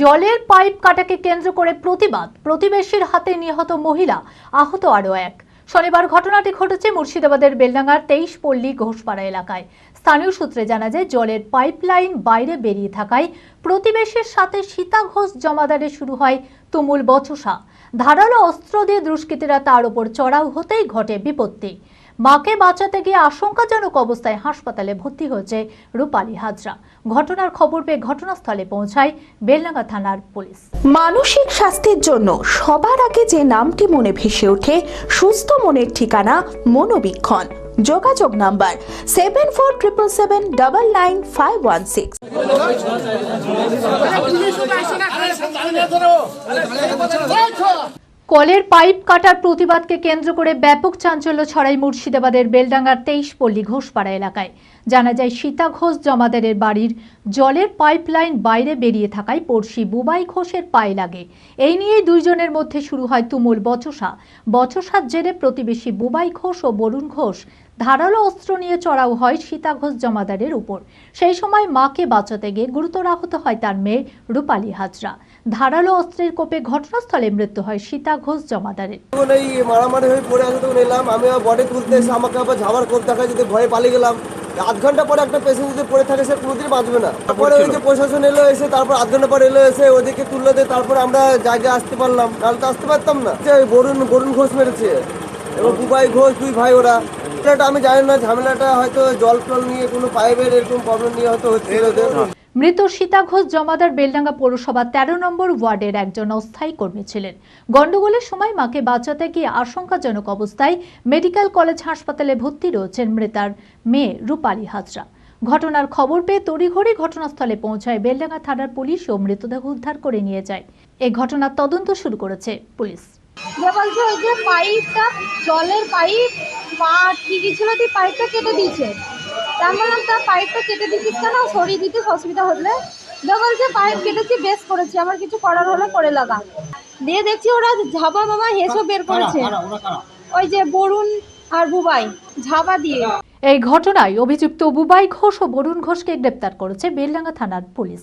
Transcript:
জলের পাইপ কাটাকে কেন্দ্র করে প্রতিবাদ। প্রতিবেশীর হাতে নিহত মহিলা, আহত আরও এক। শনিবার ঘটনাটি ঘটেছে মুর্শিদাবাদের বেলডাঙ্গার তেইশ পল্লী ঘোষপাড়া এলাকায়। স্থানীয় সূত্রে জানা যায়, জলের পাইপলাইন বাইরে বেরিয়ে থাকায় প্রতিবেশীর সাথে সীতা ঘোষ জমাদারে শুরু হয় তুমুল বচসা। ধারালো অস্ত্র দিয়ে দুষ্কৃতীরা তার উপর চড়াও হতেই ঘটে বিপত্তি। মাকে বাঁচাতে গিয়ে আশঙ্কাজনক অবস্থায় হাসপাতালে ভর্তি হয়েছে রূপালী হাজরা ঘটনার খবর পেয়ে ঘটনাস্থলে পৌঁছায় বেলডাঙ্গা থানার পুলিশ মানসিক স্বাস্থ্যের জন্য সবার আগে যে নামটি মনে ভেসে ওঠে সুস্থ মনের ঠিকানা মনোবীক্ষণ যোগাযোগ number seven four triple seven double nine five one six কলের পাইপ কাটার প্রতিবাদকে কেন্দ্র করে ব্যাপক চাঞ্চল্য ছড়াই মুর্শিদাবাদের বেলডাঙ্গার তেইশ পল্লী ঘোষপাড়া এলাকায়। জানা যায়, সীতা ঘোষ জমাদারের বাড়ির জলের পাইপলাইন বাইরে বেরিয়ে থাকায় পড়শি বুবাই ঘোষের পায়ে লাগে। এই নিয়েই দুইজনের মধ্যে শুরু হয় তুমুল বচসা। বচসার জেরে প্রতিবেশী বুবাই ঘোষ ও বরুণ ঘোষ ধারালো অস্ত্র নিয়ে চড়াও হয় সীতা ঘোষ জমাদারের উপর। সেই সময় মাকে বাঁচাতে গিয়ে গুরুতর আহত হয় তার মেয়ে রূপালী হাজরা। ধারালো অস্ত্রের কোপে ঘটনাস্থলে মৃত্যু হয় সীতা ঘোষ জমাদারের এই মারামারি হয়ে পড়ে আছে তখন এলাম আমি বডি তুলতে এসে আমাকে আবার ঝামার কোপ দেখা যদি ভয়ে পালিয়ে গেলাম। আধ ঘণ্টা পরে একটা পেশেন্ট যদি পড়ে থাকে সে কোনোদিন বাঁচবে না। তারপরে ওই যে প্রশাসন এলো এসে তারপর আধ ঘণ্টা পরে এলো এসে ওদিকে তুললো দিয়ে তারপর আমরা জায়গায় আসতে পারলাম। নাহলে তো আসতে পারতাম না। যে বরুণ বরুণ ঘোষ মেরেছে। এবং দুবাই ঘোষ দুই ভাই ওরা। এটা আমি জানি না ঝামেলাটা হয়তো জল টল নিয়ে কোনো পাইপের এরকম প্রবলেম নিয়ে হয়তো হচ্ছে মৃত সীতা ঘোষ জমাদার বেলডাঙ্গা পৌরসভা তেরো নম্বর ওয়ার্ডের একজন অস্থায়ী কর্মী ছিলেন। গন্ডগোলের সময় মাকে বাঁচাতে গিয়ে আশঙ্কাজনক অবস্থায় মেডিকেল কলেজ হাসপাতালে ভর্তি রয়েছেন মৃতার মেয়ে রূপালী হাজরা। ঘটনার খবর পেয়ে তড়িঘড়ি ঘটনাস্থলে পৌঁছায় বেলডাঙ্গা থানার পুলিশ ও মৃতদেহ উদ্ধার করে নিয়ে যায়। এই ঘটনার তদন্ত শুরু করেছে পুলিশ। যে বলছে ওই যে পাইপটা জলের পাইপ পা ঠিকই ছিল তুই পাইপটা কেটে দিয়েছে। তা বললাম তা পাইপটা কেটে দিচ্ছিস কেন? সরিয়ে দিতিস অসুবিধা হলে। যে বলছে পাইপ কেটেছি বেশ করেছি আমার কিছু করার হলে করে লাগা। দিয়ে দেখছি ওরা ঝাপা বাবা হেসো বের করেছে। ওই যে বরুণ আর বুবাই ঝাপা দিয়ে। এই ঘটনায় অভিযুক্ত বুবাই ঘোষ ও বরুণ ঘোষকে গ্রেপ্তার করেছে বেলডাঙ্গা থানার পুলিশ।